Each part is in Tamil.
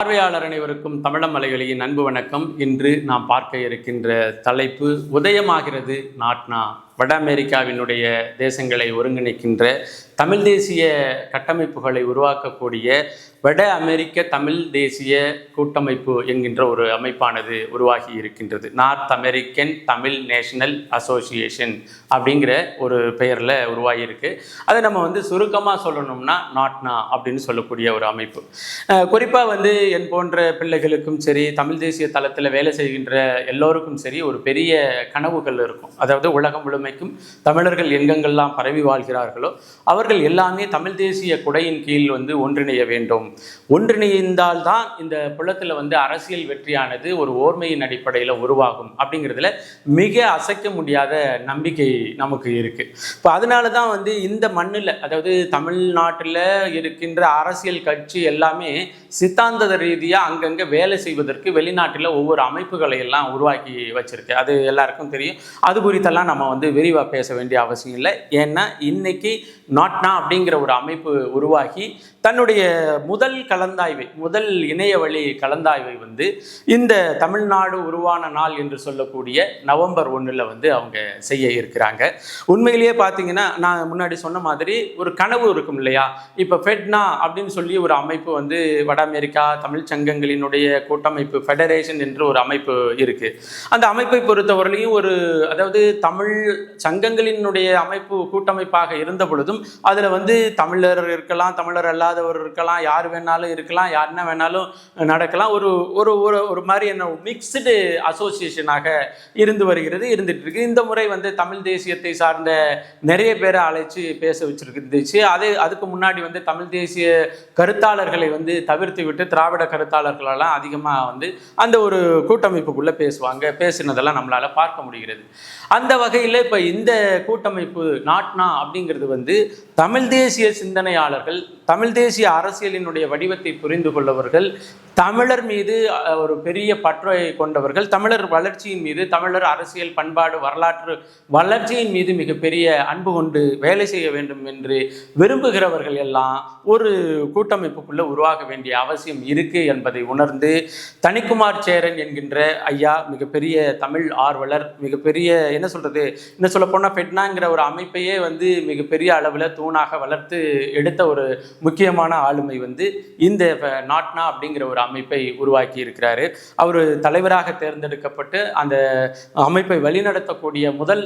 பார்வையாளர் அனைவருக்கும் தமிழம் மலைகளின் அன்பு வணக்கம். இன்று நாம் பார்க்க இருக்கின்ற தலைப்பு உதயமாகிறது நாட்னா. வட அமெரிக்காவினுடைய தேசங்களை ஒருங்கிணைக்கின்ற தமிழ் தேசிய கட்டமைப்புகளை உருவாக்கக்கூடிய வட அமெரிக்க தமிழ் தேசிய கூட்டமைப்பு என்கின்ற ஒரு அமைப்பானது உருவாகி இருக்கின்றது. North American Tamil National Association அப்படிங்கிற ஒரு பெயரில் உருவாகி இருக்கு அதை நம்ம வந்து சுருக்கமாக சொல்லணும்னா நாட்னா அப்படின்னு சொல்லக்கூடிய ஒரு அமைப்பு. குறிப்பாக வந்து என் போன்ற பிள்ளைகளுக்கும் சரி தமிழ் தேசிய தளத்தில் வேலை செய்கின்ற எல்லோருக்கும் சரி ஒரு பெரிய கனவுகள் இருக்கும். அதாவது உலகம் முழுமைக்கும் தமிழர்கள் எங்கெங்கெல்லாம் பரவி வாழ்கிறார்களோ அவர்கள் எல்லாமே தமிழ் தேசிய குடையின் கீழ் வந்து ஒன்றிணைய வேண்டும். ஒன்றிணைந்தால்தான் இந்த புலத்தில் வந்து அரசியல் வெற்றியானது ஒரு ஓர்மையின் அடிப்படையில் உருவாகும் அப்படிங்கிறதுல மிக அசைக்க முடியாத நம்பிக்கை நமக்கு இருக்கு. இப்போ அதனால தான் வந்து இந்த மண்ணில் அதாவது தமிழ்நாட்டில் இருக்கின்ற அரசியல் கட்சி எல்லாமே சித்தாந்த ரீதியாக அங்கங்கே வேலை செய்வதற்கு வெளிநாட்டில் ஒவ்வொரு அமைப்புகளை எல்லாம் உருவாக்கி வச்சிருக்கு. அது எல்லாருக்கும் தெரியும். அது குறித்தெல்லாம் நம்ம வந்து விரிவாக பேச வேண்டிய அவசியம் இல்லை. ஏன்னா இன்னைக்கு நாட்னா அப்படிங்கிற ஒரு அமைப்பு உருவாகி தன்னுடைய முதல் கலந்தாய்வை முதல் இணைய வழி கலந்தாய்வை வந்து இந்த தமிழ்நாடு உருவான நாள் என்று சொல்லக்கூடிய நவம்பர் ஒன்றில் வந்து அவங்க செய்ய இருக்கிறாங்க. உண்மையிலேயே பார்த்தீங்கன்னா நான் முன்னாடி சொன்ன மாதிரி ஒரு கனவு இருக்கும் இல்லையா? இப்போ ஃபெட்னா அப்படின்னு சொல்லி ஒரு அமைப்பு வந்து வட அமெரிக்கா தமிழ் சங்கங்களினுடைய கூட்டமைப்பு ஃபெடரேஷன் என்று ஒரு அமைப்பு இருக்குது அந்த அமைப்பை பொறுத்தவரையிலையும் ஒரு அதாவது தமிழ் சங்கங்களினுடைய அமைப்பு கூட்டமைப்பாக இருந்த பொழுதும் அதில் வந்து தமிழர் இருக்கலாம் தமிழர் அல்லாதவர் இருக்கலாம் யார் வேணாலும் இருக்கலாம் யார் என்ன வேணாலும் நடக்கலாம். ஒரு ஒரு ஒரு ஒரு மாதிரி என்ன மிக்ஸ்டு அசோசியேஷனாக இருந்து வருகிறது இருந்துட்டு இருக்கு. இந்த முறை வந்து தமிழ் தேசியத்தை சார்ந்த நிறைய பேரை அழைச்சி பேச வச்சிருந்துச்சு. அதே அதுக்கு முன்னாடி வந்து தமிழ் தேசிய கருத்தாளர்களை வந்து தவிர்த்து விட்டு திராவிட கருத்தாளர்களெல்லாம் அதிகமாக வந்து அந்த ஒரு கூட்டமைப்புக்குள்ளே பேசுவாங்க பேசுனதெல்லாம் நம்மளால் பார்க்க முடிகிறது. அந்த வகையில் இப்போ இந்த கூட்டமைப்பு நாட்னா அப்படிங்கிறது வந்து தமிழ் தேசிய சிந்தனையாளர்கள் தமிழ் தேசிய அரசியலினுடைய வடிவத்தை புரிந்து கொள்ளவர்கள் தமிழர் மீது ஒரு பெரிய பற்றை கொண்டவர்கள் தமிழர் வளர்ச்சியின் மீது தமிழர் அரசியல் பண்பாடு வரலாற்று வளர்ச்சியின் மீது மிகப்பெரிய அன்பு கொண்டு வேலை செய்ய வேண்டும் என்று விரும்புகிறவர்கள் எல்லாம் ஒரு கூட்டமைப்புக்குள்ள உருவாக வேண்டிய அவசியம் இருக்கு என்பதை உணர்ந்து தனிக்குமார் சேரன் என்கின்ற ஐயா மிகப்பெரிய தமிழ் ஆர்வலர் மிகப்பெரிய என்ன சொல்றது இன்னும் சொல்ல போனால் பெட்னாங்கிற ஒரு அமைப்பையே வந்து மிகப்பெரிய அளவில் தூணாக வளர்த்து எடுத்த ஒரு முக்கியமான ஆளுமை வந்து இந்த நாட்னா அப்படிங்கிற ஒரு அமைப்பை உருவாக்கி இருக்கிறாரு அவர் தலைவராக தேர்ந்தெடுக்கப்பட்டு அந்த அமைப்பை வழிநடத்தக்கூடிய முதல்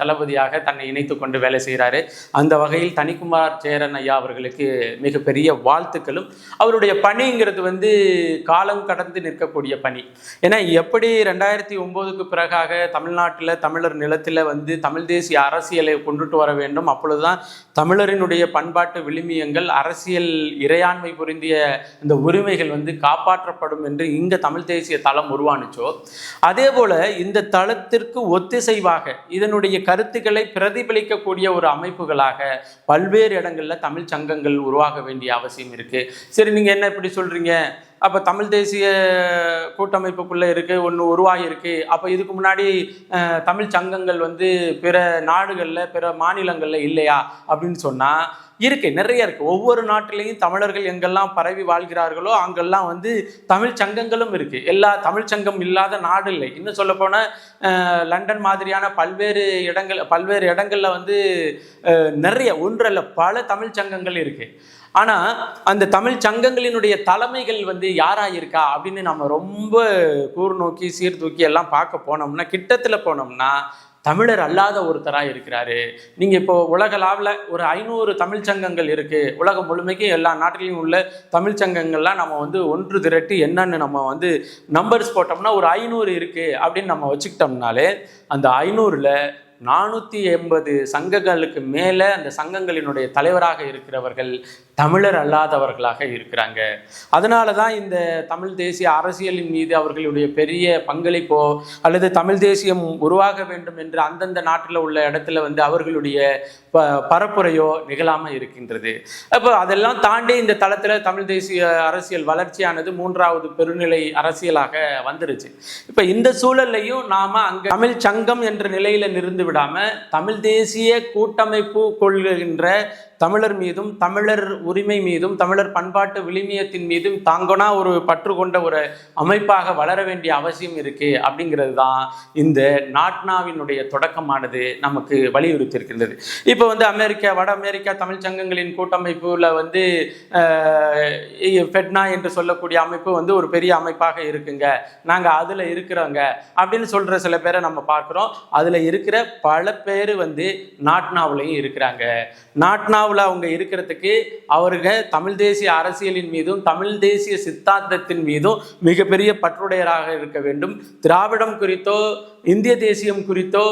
தளபதியாக தன்னை இணைத்து கொண்டு வேலை செய்கிறாரு அந்த வகையில் தனிக்குமார் சேரன் ஐயா அவர்களுக்கு மிகப்பெரிய வாழ்த்துக்களும். அவருடைய பணிங்கிறது வந்து காலம் கடந்து நிற்கக்கூடிய பணி. ஏன்னா எப்படி ரெண்டாயிரத்தி ஒம்போதுக்கு பிறகாக தமிழ்நாட்டில் தமிழர் நிலத்தில் வந்து தமிழ் தேசிய அரசியலை கொண்டுட்டு வர வேண்டும். அப்பொழுதுதான் தமிழரினுடைய பண்பாட்டு விழுமியங்கள் அரசியல் இறையாண்மை பொருந்திய இந்த உரிமைகள் வந்து காப்பாற்றப்படும் என்று இங்க தமிழ் தேசிய தளம் உருவானுச்சோ. அதே போல இந்த தளத்திற்கு ஒத்திசைவாக இதனுடைய கருத்துக்களை பிரதிபலிக்கக்கூடிய ஒரு அமைப்புகளாக பல்வேறு இடங்கள்ல தமிழ் சங்கங்கள் உருவாக வேண்டிய அவசியம் இருக்கு. சரி நீங்க என்ன இப்படி சொல்றீங்க? அப்போ தமிழ் தேசிய கூட்டமைப்புக்குள்ளே இருக்குது ஒன்று உருவாகியிருக்கு. அப்போ இதுக்கு முன்னாடி தமிழ் சங்கங்கள் வந்து பிற நாடுகளில் பிற மாநிலங்களில் இல்லையா? அப்படின்னு சொன்னால் இருக்கு நிறைய இருக்கு. ஒவ்வொரு நாட்டிலையும் தமிழர்கள் எங்கெல்லாம் பரவி வாழ்கிறார்களோ அங்கெல்லாம் வந்து தமிழ் சங்கங்களும் இருக்கு. எல்லா தமிழ் சங்கம் இல்லாத நாடு இல்லை. இன்னும் சொல்ல போனால் லண்டன் மாதிரியான பல்வேறு இடங்கள் பல்வேறு இடங்கள்ல வந்து நிறைய ஒன்றல்ல பல தமிழ் சங்கங்கள் இருக்கு. ஆனால் அந்த தமிழ் சங்கங்களினுடைய தலைமைகள் வந்து யாராக இருக்கா அப்படின்னு நம்ம ரொம்ப கூர்நோக்கி சீர்தூக்கி எல்லாம் பார்க்க போனோம்னா கிட்டத்தில் போனோம்னா தமிழர் அல்லாத ஒருத்தராக இருக்கிறாரு. நீங்கள் இப்போ உலகளாவில் ஒரு ஐநூறு தமிழ் சங்கங்கள் இருக்குது உலகம் முழுமைக்கு எல்லா நாட்டிலையும் உள்ள தமிழ் சங்கங்கள்லாம் நம்ம வந்து ஒன்று திரட்டி என்னன்னு நம்ம வந்து நம்பர்ஸ் போட்டோம்னா ஒரு ஐநூறு இருக்குது அப்படின்னு நம்ம வச்சுக்கிட்டோம்னாலே அந்த ஐநூறுல நானூற்றி எண்பது சங்கங்களுக்கு மேலே அந்த சங்கங்களினுடைய தலைவராக இருக்கிறவர்கள் தமிழர் அல்லாதவர்களாக இருக்கிறாங்க. அதனால தான் இந்த தமிழ் தேசிய அரசியலின் மீது அவர்களுடைய பெரிய பங்களிப்போ அல்லது தமிழ் தேசியம் உருவாக வேண்டும் என்று அந்தந்த நாட்டில் உள்ள இடத்துல வந்து அவர்களுடைய ப பரப்புரையோ நிகழாமல் இருக்கின்றது. அப்போ அதெல்லாம் தாண்டி இந்த தளத்தில் தமிழ் தேசிய அரசியல் வளர்ச்சியானது மூன்றாவது பெருநிலை அரசியலாக வந்துருச்சு. இப்போ இந்த சூழல்லையும் நாம் அங்கே தமிழ் சங்கம் என்ற நிலையில் நிறுந்து விடாமல் தமிழ் தேசிய கூட்டமைப்பு கொள்கின்ற தமிழர் மீதும் தமிழர் உரிமை மீதும் தமிழர் பண்பாட்டு விளிமியத்தின் மீதும் தாங்கனா ஒரு பற்று கொண்ட ஒரு அமைப்பாக வளர வேண்டிய அவசியம் இருக்கு அப்படிங்கிறது தான் இந்த நாட்னாவினுடைய தொடக்கமானது நமக்கு வலியுறுத்தியிருக்கின்றது. இப்போ வந்து அமெரிக்கா வட அமெரிக்கா தமிழ் சங்கங்களின் கூட்டமைப்புல வந்து ஃபெட்னா என்று சொல்லக்கூடிய அமைப்பு வந்து ஒரு பெரிய அமைப்பாக இருக்குங்க. நாங்கள் அதில் இருக்கிறோங்க அப்படின்னு சொல்கிற சில பேரை நம்ம பார்க்குறோம். அதில் இருக்கிற பல பேர் வந்து நாட்னாவுலையும் இருக்கிறாங்க. நாட்னா நாட்னாவில் அவங்க இருக்கிறதுக்கு அவர்கள் தமிழ் தேசிய அரசியலின் மீதும் தமிழ் தேசிய சித்தாந்தத்தின் மீதும் மிகப்பெரிய பற்றுடையராக இருக்க வேண்டும். திராவிடம் குறித்தோ இந்திய தேசியம் குறித்தோ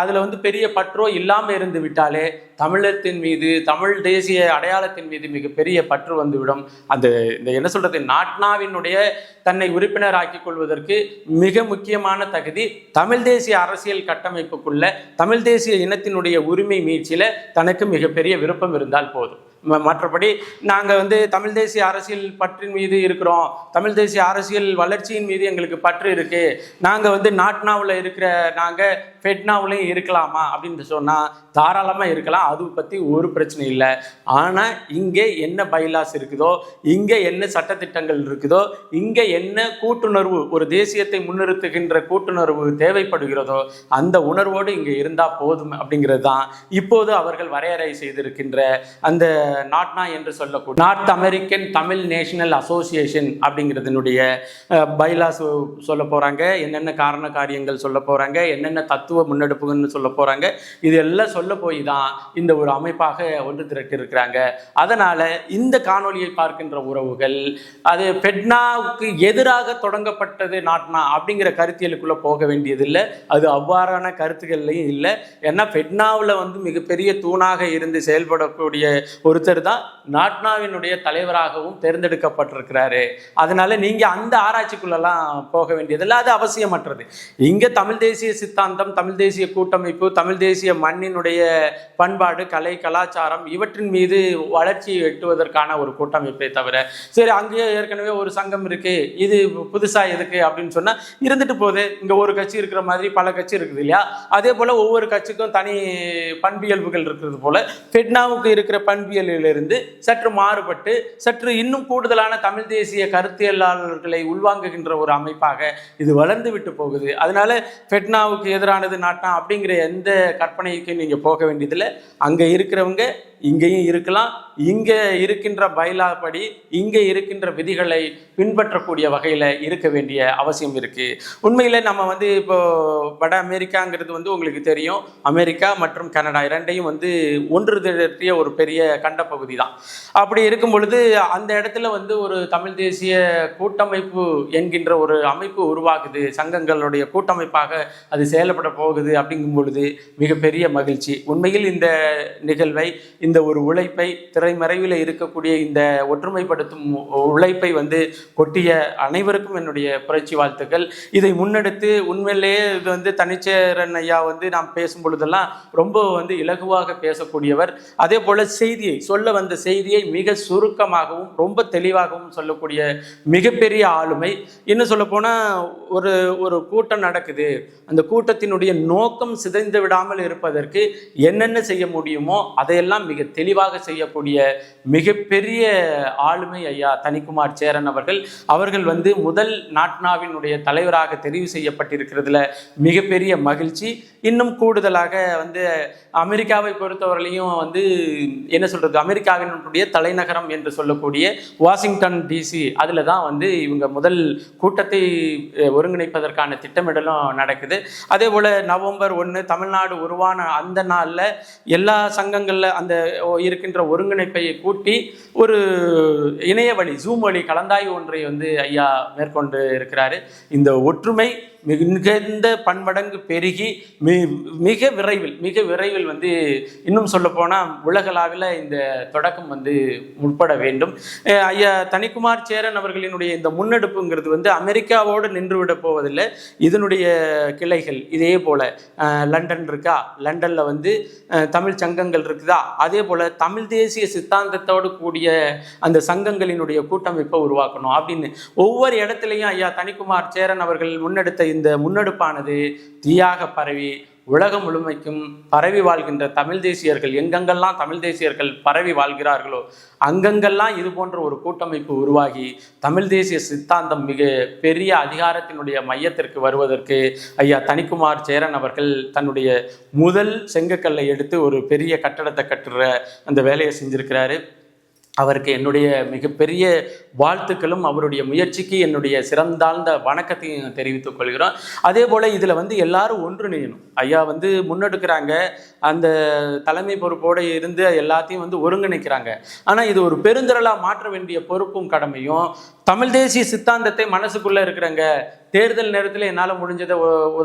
அதில் வந்து பெரிய பற்றோ இல்லாமல் இருந்து விட்டாலே தமிழத்தின் மீது தமிழ் தேசிய அடையாளத்தின் மீது மிகப்பெரிய பற்று வந்துவிடும் அந்த இந்த என்ன சொல்கிறது நாட்னாவினுடைய தன்னை உறுப்பினராக்கிக் கொள்வதற்கு மிக முக்கியமான தகுதி தமிழ் தேசிய அரசியல் கட்டமைப்புக்குள்ள தமிழ் தேசிய இனத்தினுடைய உரிமை மீட்சியில் தனக்கு மிகப்பெரிய விருப்பம் இருந்தால் போதும். மற்றபடி நாங்கள் வந்து தமிழ் தேசிய அரசியல் பற்றின் மீது இருக்கிறோம். தமிழ் தேசிய அரசியல் வளர்ச்சியின் மீது எங்களுக்கு பற்று இருக்குது நாங்கள் வந்து நாட்னாவில் இருக்கிற நாங்கள் ஃபெட்னாவுலையும் இருக்கலாமா அப்படின்னு சொன்னால் தாராளமாக இருக்கலாம். அது பற்றி ஒரு பிரச்சனை இல்லை. ஆனால் இங்கே என்ன பைலாஸ் இருக்குதோ இங்கே என்ன சட்டத்திட்டங்கள் இருக்குதோ இங்கே என்ன கூட்டுணர்வு ஒரு தேசியத்தை முன்னிறுத்துகின்ற கூட்டுணர்வு தேவைப்படுகிறதோ அந்த உணர்வோடு இங்கே இருந்தால் போதும் அப்படிங்கிறது தான் இப்போது அவர்கள் வரையறை செய்திருக்கின்ற அந்த நாட்னா என்று சொல்லக்கூடிய North American Tamil National Association அப்படிங்கிறதுனுடைய bylaws சொல்ல போகிறாங்க என்னென்ன காரண காரியங்கள் சொல்ல போகிறாங்க என்னென்ன தத்துவ மருத்துவ முன்னெடுப்புன்னு சொல்ல போகிறாங்க இது எல்லாம் சொல்ல போய் தான் இந்த ஒரு அமைப்பாக ஒன்று திரட்டி இருக்கிறாங்க அதனால் இந்த காணொலியை பார்க்கின்ற உறவுகள் அது பெட்னாவுக்கு எதிராக தொடங்கப்பட்டது நாட்னா அப்படிங்கிற கருத்தியலுக்குள்ளே போக வேண்டியதில்லை. அது அவ்வாறான கருத்துக்கள்லையும் இல்லை. ஏன்னா பெட்னாவில் வந்து மிகப்பெரிய தூணாக இருந்து செயல்படக்கூடிய ஒருத்தர் தான் நாட்னாவினுடைய தலைவராகவும் தேர்ந்தெடுக்கப்பட்டிருக்கிறாரு. அதனால நீங்கள் அந்த ஆராய்ச்சிக்குள்ளெல்லாம் போக வேண்டியதில்லை. அது அவசியமற்றது. இங்கே தமிழ் தேசிய சித்தாந்தம் தமிழ் தேசிய கூட்டமைப்பு தமிழ் தேசிய மண்ணினுடைய பண்பாடு கலை கலாச்சாரம் இவற்றின் மீது வளர்ச்சியை எட்டுவதற்கான ஒரு கூட்டமைப்பை தவிர சரி அங்கேயே ஏற்கனவே ஒரு சங்கம் இருக்கு இது புதுசா எதுக்கு அப்படின்னு சொன்னா இருந்துட்டு போகுது. இங்க ஒரு கட்சி இருக்கிற மாதிரி பல கட்சி இருக்குது இல்லையா? அதே போல ஒவ்வொரு கட்சிக்கும் தனி பண்பியல்புகள் இருக்கிறது போல ஃபெட்னாவுக்கு இருக்கிற பண்பியலிலிருந்து சற்று மாறுபட்டு சற்று இன்னும் கூடுதலான தமிழ் தேசிய கருத்தியலாளர்களை உள்வாங்குகின்ற ஒரு அமைப்பாக இது வளர்ந்து விட்டு போகுது. அதனால ஃபெட்னாவுக்கு எதிரானது நாட்டான் அப்படிங்கிற எந்த கற்பனைக்கும் நீங்க போக வேண்டியதில்லை. அங்க இருக்கிறவங்க இங்கேயும் இருக்கலாம். இங்கே இருக்கின்ற பைலா படி இங்கே இருக்கின்ற விதிகளை பின்பற்றக்கூடிய வகையில் இருக்க வேண்டிய அவசியம் இருக்குது உண்மையில் நம்ம வந்து இப்போ வட அமெரிக்காங்கிறது வந்து உங்களுக்கு தெரியும். அமெரிக்கா மற்றும் கனடா இரண்டையும் வந்து ஒன்று திரட்டிய ஒரு பெரிய கண்ட பகுதி தான். அப்படி இருக்கும் பொழுது அந்த இடத்துல வந்து ஒரு தமிழ் தேசிய கூட்டமைப்பு என்கின்ற ஒரு அமைப்பு உருவாகுது. சங்கங்களுடைய கூட்டமைப்பாக அது செயல்பட போகுது அப்படிங்கும் பொழுது மிகப்பெரிய மகிழ்ச்சி. உண்மையில் இந்த நிகழ்வை இந்த இந்த ஒரு உழைப்பை திரைமறைவில் இருக்கக்கூடிய இந்த ஒற்றுமைப்படுத்தும் உழைப்பை வந்து கொட்டிய அனைவருக்கும் என்னுடைய புரட்சி வாழ்த்துக்கள். இதை முன்னெடுத்து உண்மையிலேயே இது வந்து தனிச்சேரன் ஐயா வந்து நாம் பேசும் பொழுதெல்லாம் ரொம்ப வந்து இலகுவாக பேசக்கூடியவர். அதே போல செய்தியை சொல்ல வந்த செய்தியை மிக சுருக்கமாகவும் ரொம்ப தெளிவாகவும் சொல்லக்கூடிய மிகப்பெரிய ஆளுமை. இன்னும் சொல்ல ஒரு ஒரு கூட்டம் நடக்குது. அந்த கூட்டத்தினுடைய நோக்கம் சிதைந்து விடாமல் இருப்பதற்கு என்னென்ன செய்ய முடியுமோ அதையெல்லாம் மிக தெளிவாக செய்யக்கூடிய மிகப்பெரிய ஆளுமை ஐயா தனிக்குமார் சேரன் அவர்கள். அவர்கள் வந்து முதல் நாட்னாவினுடைய தலைவராக தெரிவு செய்யப்பட்டிருக்கிறதுல மிகப்பெரிய மகிழ்ச்சி. இன்னும் கூடுதலாக வந்து அமெரிக்காவை பொறுத்தவரையிலையும் வந்து என்ன சொல்கிறது அமெரிக்காவினுடைய தலைநகரம் என்று சொல்லக்கூடிய வாஷிங்டன் டிசி அதில் தான் வந்து இவங்க முதல் கூட்டத்தை ஒருங்கிணைப்பதற்கான திட்டமிடலும் நடக்குது. அதே போல் நவம்பர் ஒன்று தமிழ்நாடு உருவான அந்த நாளில் எல்லா சங்கங்களில் அந்த இருக்கின்ற ஒருங்கிணைப்பை கூட்டி ஒரு இணைய வழி ஜூம் வழி கலந்தாய்வு ஒன்றை வந்து ஐயா மேற்கொண்டு இருக்கிறாரு. இந்த ஒற்றுமை மிகுந்த பன்மடங்கு பெருகி மி மிக விரைவில் மிக விரைவில் வந்து இன்னும் சொல்லப்போனால் உலகளாவில் இந்த தொடக்கம் வந்து முற்பட வேண்டும். ஐயா தனிக்குமார் சேரன் அவர்களினுடைய இந்த முன்னெடுப்புங்கிறது வந்து அமெரிக்காவோடு நின்றுவிட போவதில்லை. இதனுடைய கிளைகள் இதே போல் லண்டன் இருக்கா? லண்டனில் வந்து தமிழ் சங்கங்கள் இருக்குதா? அதே போல் தமிழ் தேசிய சித்தாந்தத்தோடு கூடிய அந்த சங்கங்களினுடைய கூட்டமைப்பை உருவாக்கணும் அப்படின்னு ஒவ்வொரு இடத்துலையும் ஐயா தனிக்குமார் சேரன் அவர்கள் முன்னெடுத்த இந்த முன்னெடுப்பானது தீயாக பரவி உலகம் முழுமைக்கும் பரவி வாழ்கின்ற தமிழ் தேசியர்கள் எங்கெங்கெல்லாம் தமிழ் தேசியர்கள் பரவி வாழ்கிறார்களோ அங்கங்கெல்லாம் இது போன்ற ஒரு கூட்டமைப்பு உருவாகி தமிழ் தேசிய சித்தாந்தம் மிக பெரிய அதிகாரத்தினுடைய மையத்திற்கு வருவதற்கு ஐயா தனிக்குமார் சேரன் அவர்கள் தன்னுடைய முதல் செங்கக்கல்லை எடுத்து ஒரு பெரிய கட்டடத்தை கட்டுற அந்த வேலையை செஞ்சிருக்கிறாரு. அவருக்கு என்னுடைய மிகப்பெரிய வாழ்த்துக்களும் அவருடைய முயற்சிக்கு என்னுடைய சிறந்தாழ்ந்த வணக்கத்தையும் தெரிவித்துக் கொள்கிறோம். அதே போல் இதில் வந்து எல்லாரும் ஒன்றிணையணும் ஐயா வந்து முன்னெடுக்கிறாங்க. அந்த தலைமை பொறுப்போடு இருந்து எல்லாத்தையும் வந்து ஒருங்கிணைக்கிறாங்க. ஆனால் இது ஒரு பெருந்திரளாக மாற்ற வேண்டிய பொறுப்பும் கடமையும் தமிழ் தேசிய சித்தாந்தத்தை மனசுக்குள்ளே இருக்கிறங்க. தேர்தல் நேரத்தில் என்னால் முடிஞ்சதை உ-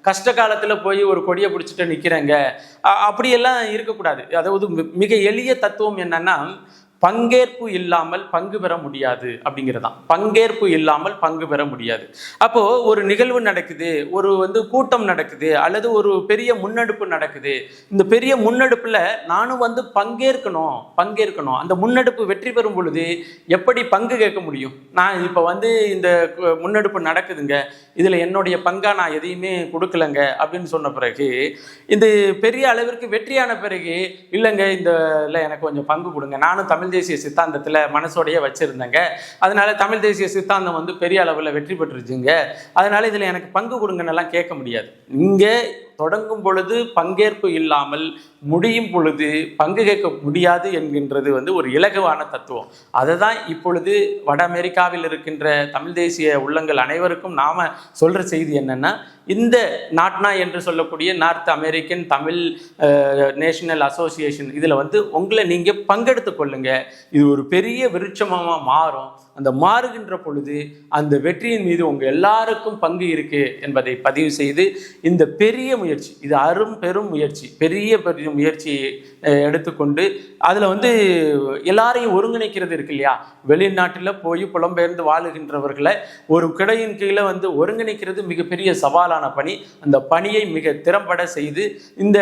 கஷ்ட காலத்தில் போய் ஒரு கொடியை பிடிச்சிட்டு நிற்கிறேங்க அப்படியெல்லாம் இருக்கக்கூடாது. அதாவது மிக எளிய தத்துவம் என்னன்னா பங்கேற்பு இல்லாமல் பங்கு பெற முடியாது அப்படிங்கிறதான். பங்கேற்பு இல்லாமல் பங்கு பெற முடியாது. அப்போ ஒரு நிகழ்வு நடக்குது ஒரு வந்து கூட்டம் நடக்குது அல்லது ஒரு பெரிய முன்னெடுப்பு நடக்குது. இந்த பெரிய முன்னெடுப்புல நானும் வந்து பங்கேற்கணும் பங்கேற்கணும். அந்த முன்னெடுப்பு வெற்றி பெறும் பொழுது எப்படி பங்கு கேட்க முடியும்? நான் இப்போ வந்து இந்த முன்னெடுப்பு நடக்குதுங்க. இதில் என்னுடைய பங்கா நான் எதையுமே கொடுக்கலங்க அப்படின்னு சொன்ன பிறகு இந்த பெரிய அளவிற்கு வெற்றியான பிறகு இல்லைங்க இந்த இல்லை எனக்கு கொஞ்சம் பங்கு கொடுங்க. நானும் தமிழ் தேசிய சித்தாந்தத்தில் மனசோடையே வச்சுருந்தேங்க. அதனால தமிழ் தேசிய சித்தாந்தம் வந்து பெரிய அளவில் வெற்றி பெற்றுச்சுங்க அதனால இதில் எனக்கு பங்கு கொடுங்கன்னெல்லாம் கேட்க முடியாது. இங்கே தொடங்கும் பொழுது பங்கேற்பு இல்லாமல் முடியும் பொழுது பங்கு கேட்க முடியாது என்கின்றது வந்து ஒரு இலகுவான தத்துவம். அதை தான் இப்பொழுது வட அமெரிக்காவில் இருக்கின்ற தமிழ் தேசிய உள்ளங்கள் அனைவருக்கும் நாம சொல்ற செய்தி என்னன்னா இந்த நாட்னா என்று சொல்லக்கூடிய North American Tamil National Association இதில் வந்து உங்களை நீங்கள் பங்கெடுத்து கொள்ளுங்க. இது ஒரு பெரிய விருட்சமாக மாறும். அந்த மாறுகின்ற பொழுது அந்த வெற்றியின் மீது உங்கள் எல்லாருக்கும் பங்கு இருக்கு என்பதை பதிவு செய்து இந்த பெரிய முயற்சி இது அரும் பெரும் முயற்சி பெரிய பெரிய முயற்சியை எடுத்துக்கொண்டு அதில் வந்து எல்லாரையும் ஒருங்கிணைக்கிறது இருக்கு இல்லையா? வெளிநாட்டில் போய் புலம்பெயர்ந்து வாழுகின்றவர்களை ஒரு கிடையின் கீழே வந்து ஒருங்கிணைக்கிறது மிகப்பெரிய சவாலான பணி. அந்த பணியை மிக திறம்பட செய்து இந்த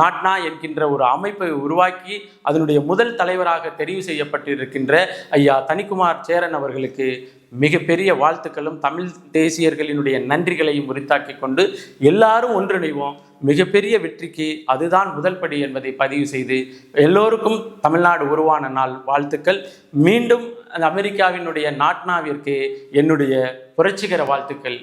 நாட்னா என்கின்ற ஒரு அமைப்பை உருவாக்கி அதனுடைய முதல் தலைவராக தெரிவு செய்யப்பட்டிருக்கின்ற ஐயா தனிக்குமார் சேரன் அவர்களுக்கு மிகப்பெரிய வாழ்த்துக்களும் தமிழ் தேசியர்களினுடைய நன்றிகளையும் உரித்தாக்கி கொண்டு எல்லாரும் ஒன்றிணைவோம். மிகப்பெரிய வெற்றிக்கு அதுதான் முதல் படி என்பதை பதிவு செய்து எல்லோருக்கும் தமிழ்நாடு உருவான நாள் வாழ்த்துக்கள். மீண்டும் அமெரிக்காவினுடைய நாட்னாவிற்கு என்னுடைய புரட்சிகர வாழ்த்துக்கள்.